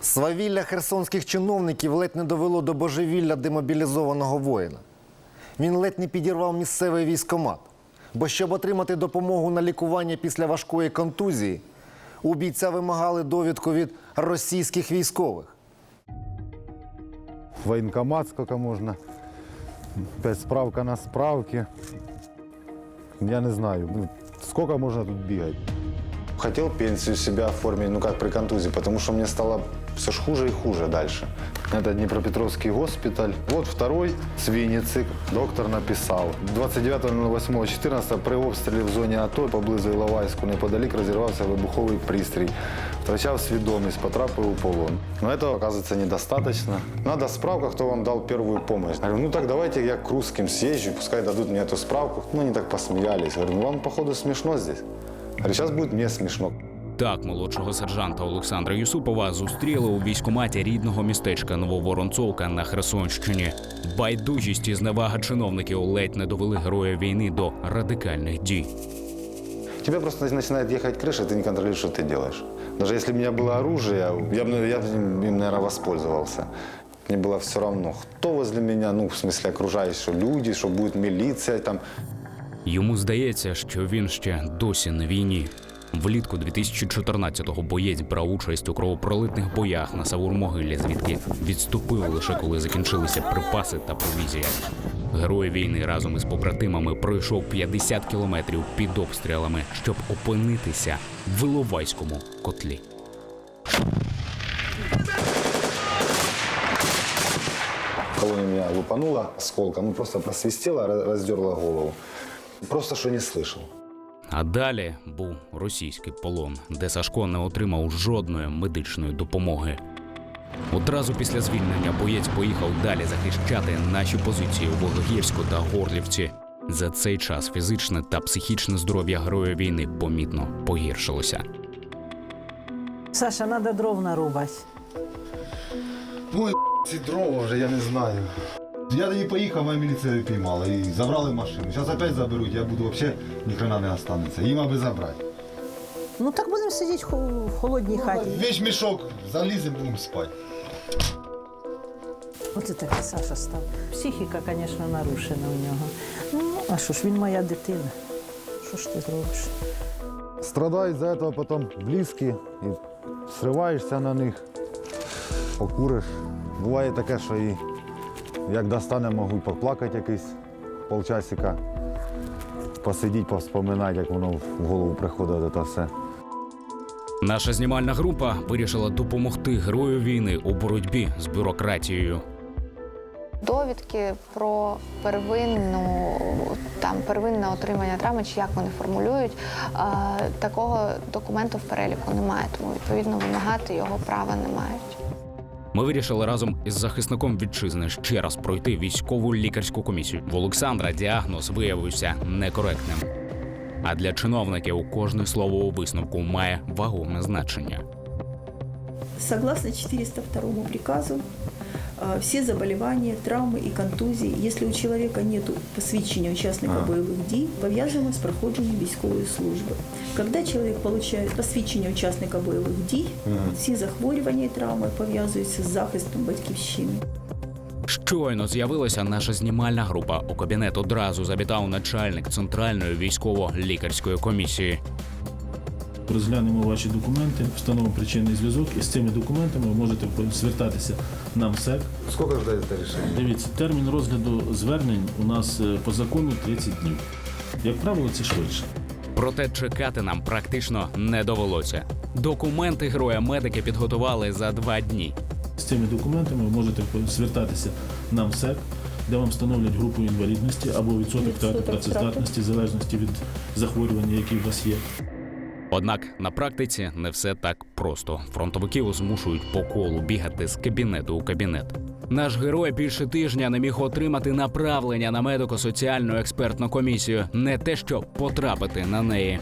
Свавілля херсонських чиновників ледь не довело до божевілля демобілізованого воїна. Він ледь не підірвав місцевий військомат. Бо щоб отримати допомогу на лікування після важкої контузії, у бійця вимагали довідку від російських військових. военкомат сколько можно. Опять справка на справке. Я не знаю, ну, сколько можно тут бегать. Хотел пенсию себя оформить, ну как при контузии, потому что мне стало все ж хуже и хуже дальше. Это Днепропетровский госпиталь. Вот второй с Винницы. Доктор написал. 29.08.14 при обстрілі в зоні АТО поблизу Іловайську неподалік розірвався вибуховий пристрій. Втрачав свідомість, потрапив у полон. Но этого, оказывается, недостаточно. Надо справка, кто вам дал первую помощь. Я говорю, ну так давайте я к русским съезжу, пускай дадут мне эту справку. Ну, они так посмеялись. Говорю, ну вам, походу, смешно здесь. Говорю, сейчас будет мне смешно. Так, молодшого сержанта Олександра Юсупова зустріли у військкоматі рідного містечка Нововоронцовка на Херсонщині. Байдужість і зневага чиновників ледь не довели героя війни до радикальних дій. Тебя просто начинает ехать крыша, ты не контролируешь, что ты делаешь. Даже если у меня было оружие, я бы, я бы им, им, наверное, воспользовался. Мне было все равно, кто возле меня, ну, в смысле, окружающие, что люди, что будет милиция, там. Йому здається, що він ще досі на війні. Влітку 2014-го боєць брав участь у кровопролитних боях на Савур-Могилі, звідки відступив лише коли закінчилися припаси та провізія. Герой війни разом із побратимами пройшов 50 кілометрів під обстрілами, щоб опинитися в Іловайському котлі. В колонне меня лупануло осколком, ну, просто просвистело, ra- голову. Просто что не слышал. А далі був російський полон, де Сашко не отримав жодної медичної допомоги. Одразу після звільнення боєць поїхав далі захищати наші позиції у Володгірську та Горлівці. За цей час фізичне та психічне здоров'я героя війни помітно погіршилося. Саша, надо дров нарубати. Ой, ці дрова вже я не знаю. Я тоді поїхав, моя міліція піймала і забрали машину. Зараз опять заберуть, я буду взагалі ніхрена не останеться. Їм аби забрати. Ну так будемо сидіти в холодній хаті. Весь мішок заліземо, будемо спати. Оце такий Саша став. Психіка, звісно, нарушена у нього. Ну, а що ж, він моя дитина. Що ж ти зробиш? Страдають за цього потім близькі і сриваєшся на них, покуриш. Буває таке, що і як достане, можу і поплакати якийсь полчасика, посидіти, повспоминати, як воно в голову приходить це все. Наша знімальна група вирішила допомогти герою війни у боротьбі з бюрократією. Довідки про первинну там первинне отримання травми, чи як вони формулюють, е, такого документу в переліку немає, тому відповідно вимагати його права не мають. Ми вирішили разом із захисником вітчизни ще раз пройти військову лікарську комісію. В Олександра діагноз виявився некоректним. А для чиновників кожне слово у висновку має вагоме значення. Согласно 402 приказу, все заболевания, травмы и контузии, если у человека нет посвідчення учасника бойових дій, пов'язано з проходженням військової служби. Когда человек получает посвідчення учасника бойових дій, всі захворювання і травми пов'язуються з захистом батьківщини. Щойно з'явилася наша знімальна група. У кабінет одразу завітав начальник центральної військово-лікарської комісії. Розглянемо ваші документи, встановимо причинний зв'язок, і з цими документами ви можете звертатися на МСЕК. Скільки ждать це рішення? Дивіться, термін розгляду звернень у нас е, по закону 30 днів. Як правило, це швидше. Проте чекати нам практично не довелося. Документи героя медики підготували за два дні. З цими документами ви можете звертатися на МСЕК, де вам встановлять групу інвалідності або відсоток втрати працездатності, в залежності від захворювання, які у вас є. Однак на практиці не все так просто. Фронтовиків змушують по колу бігати з кабінету у кабінет. Наш герой більше тижня не міг отримати направлення на медико-соціальну експертну комісію, не те, що потрапити на неї.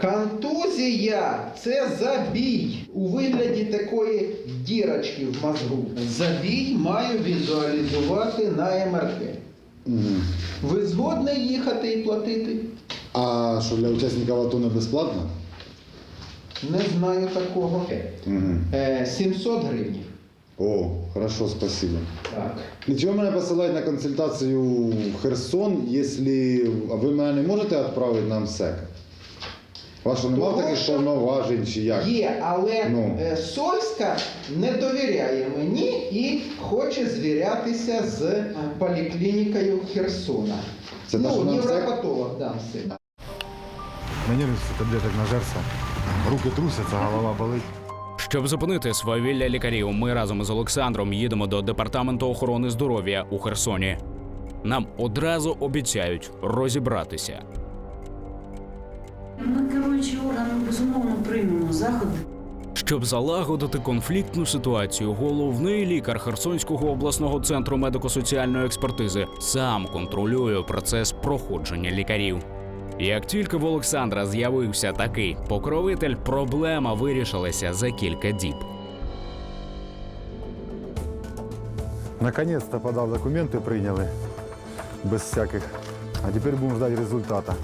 Контузія це забій у вигляді такої дірочки в мозгу. Забій маю візуалізувати на МРТ. Ви згодні їхати і платити? А що для учасників АТО не безплатно? Не знаю такого. Е, 700 гривень. О, хорошо, спасибо. Так. І чого мене посилають на консультацію в Херсон, якщо ви мене не можете відправити на МСЕК? Ваша немає Того, таких що повноважень чи як? Є, але Ну. е, Сольська не довіряє мені і хоче звірятися з поліклінікою Херсона. Це та, ну, невропатолог дам син. Мені таблеток нажерся, руки трусяться, голова болить. Щоб зупинити свавілля лікарів, ми разом із Олександром їдемо до департаменту охорони здоров'я у Херсоні. Нам одразу обіцяють розібратися. Ми керуючий орган безумовно приймемо заходи. Щоб залагодити конфліктну ситуацію, головний лікар Херсонського обласного центру медико-соціальної експертизи сам контролює процес проходження лікарів. Як тільки в Олександра з'явився такий покровитель, проблема вирішилася за кілька діб. Наконец-то подав документи, прийняли без всяких. А тепер будемо ждать результата.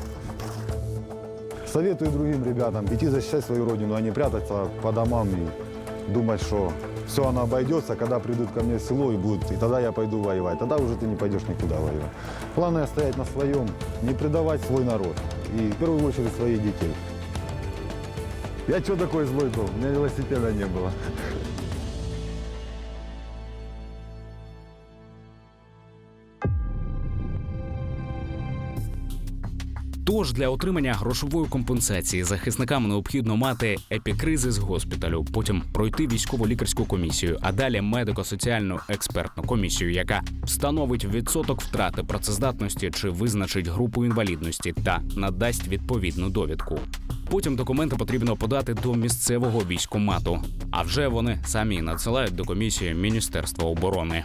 Советую другим ребятам идти защищать свою родину, а не прятаться по домам и думать, что все оно обойдется, когда придут ко мне в село и будут, и тогда я пойду воевать. Тогда уже ты не пойдешь никуда воевать. Главное стоять на своем, не предавать свой народ и в первую очередь своих детей. Я что такой злой был? У меня велосипеда не было. Тож для отримання грошової компенсації захисникам необхідно мати епікризис госпіталю, потім пройти військово-лікарську комісію, а далі медико-соціальну експертну комісію, яка встановить відсоток втрати працездатності чи визначить групу інвалідності та надасть відповідну довідку. Потім документи потрібно подати до місцевого військкомату, а вже вони самі надсилають до комісії Міністерства оборони.